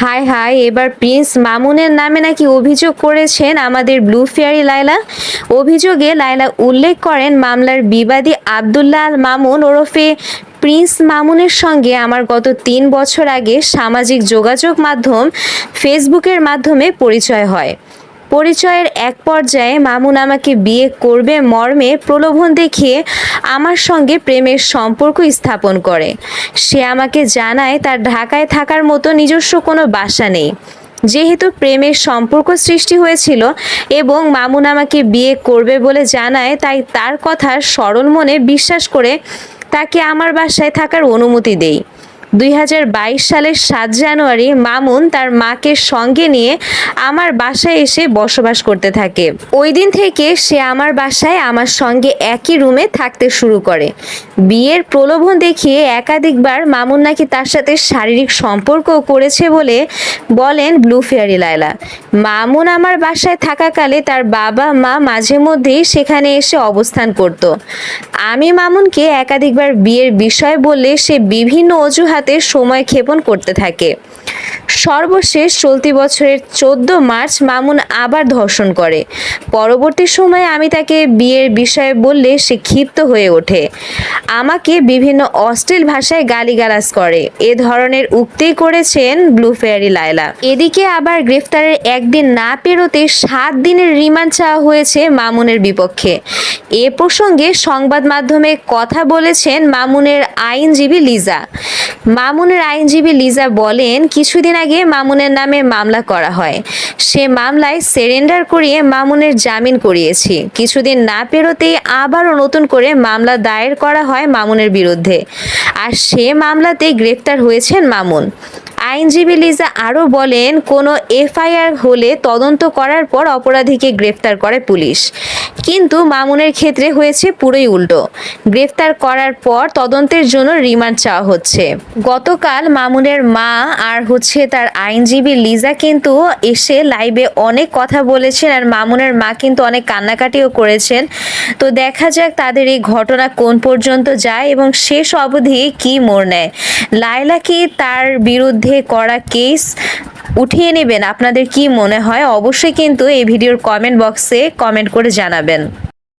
High high, এবার Prince মামুনের নামে নাকি অভিযোগ করেছেন আমাদের ব্লু ফেয়ারি লাইলা অভিযোগে লাইলা উল্লেখ করেন, মামলার বিবাদী আবদুল্লাহ মামুন ওরফে প্রিন্স মামুনের সঙ্গে আমার গত তিন বছর আগে সামাজিক যোগাযোগ মাধ্যম, ফেসবুকের মাধ্যমে পরিচয় হয়। পরিচয়ের এক পর্যায়ে মামুন আমাকে বিয়ে করবে মর্মে প্রলোভন দেখিয়ে আমার সঙ্গে প্রেমের সম্পর্ক স্থাপন করে। সে আমাকে জানায় তার ঢাকায় থাকার মতো নিজস্ব কোনো বাসা নেই। যেহেতু প্রেমের সম্পর্ক সৃষ্টি হয়েছিল এবং মামুন আমাকে বিয়ে করবে বলে জানায়, তাই তার কথা সরল মনে বিশ্বাস করে তাকে আমার বাসায় থাকার অনুমতি দেই। দুই হাজার বাইশ সালের সাত জানুয়ারি মামুন তার মাকে সঙ্গে নিয়ে আমার বাসায় এসে বসবাস করতে থাকে। ওই দিন থেকে সে আমার বাসায় আমার সঙ্গে একই রুমে থাকতে শুরু করে। বিয়ের প্রলোভন দেখিয়ে একাধিকবার মামুন নাকি তার সাথে শারীরিক সম্পর্ক করেছে বলে বলেন ব্লু ফেয়ারি লায়লা। মামুন আমার বাসায় থাকাকালে তার বাবা, মা মাঝে মধ্যেই সেখানে এসে অবস্থান করত। আমি মামুনকে একাধিকবার বিয়ের বিষয় বললে সে বিভিন্ন অজুহাতে সময় ক্ষেপণ করতে থাকে। সর্বশেষ চলতি বছরের চোদ্দ মার্চ মামুন আবার ধর্ষণ করে। পরবর্তী সময়ে আমি তাকে বিয়ের বিষয়ে বললে সে ক্ষিপ্ত হয়ে ওঠে। আমাকে বিভিন্ন অশ্লীল ভাষায় গালিগালাজ করে। এ ধরনের উক্তি করেছেন ব্লু ফেয়ারি লায়লা। এদিকে আবার গ্রেফতারের একদিন না পেরোতে সাত দিনের রিমান্ড চাওয়া হয়েছে মামুনের বিপক্ষে। এ প্রসঙ্গে সংবাদ মাধ্যমে কথা বলেছেন মামুনের আইনজীবী লিজা। মামুনের আইনজীবী লিজা বলেন, কিছুদিন আগে মামুনের নামে মামলা করা হয়। সে মামলায় সেরেন্ডার করিয়ে মামুনের জামিন করিয়েছি। কিছুদিন না পেরোতেই আবারও নতুন করে মামলা দায়ের করা হয় মামুনের বিরুদ্ধে। আর সে মামলাতেই গ্রেফতার হয়েছেন মামুন। আইনজীবী লিজা আরও বলেন, কোনো এফআইআর হলে তদন্ত করার পর অপরাধীকে গ্রেফতার করে পুলিশ। কিন্তু মামুনের ক্ষেত্রে হয়েছে পুরোই উল্টো। গ্রেফতার করার পর তদন্তের জন্য রিমান্ড চাওয়া হচ্ছে। গতকাল মামুনের মা আর হচ্ছে তার আইনজীবী লিজা কিন্তু এসে লাইভে অনেক কথা বলেছেন আর মামুনের মা কিন্তু অনেক কান্নাকাটিও করেছেন। তো দেখা যাক তাদের এই ঘটনা কোন পর্যন্ত যায় এবং শেষ অবধি কি মোড় নেয়। লায়লা কি তার বিরুদ্ধে করা কেস উঠিয়ে নেবেন। আপনাদের কি মনে হয়? অবশ্যই কিন্তু এই ভিডিওর কমেন্ট বক্সে কমেন্ট করে জানাবেন।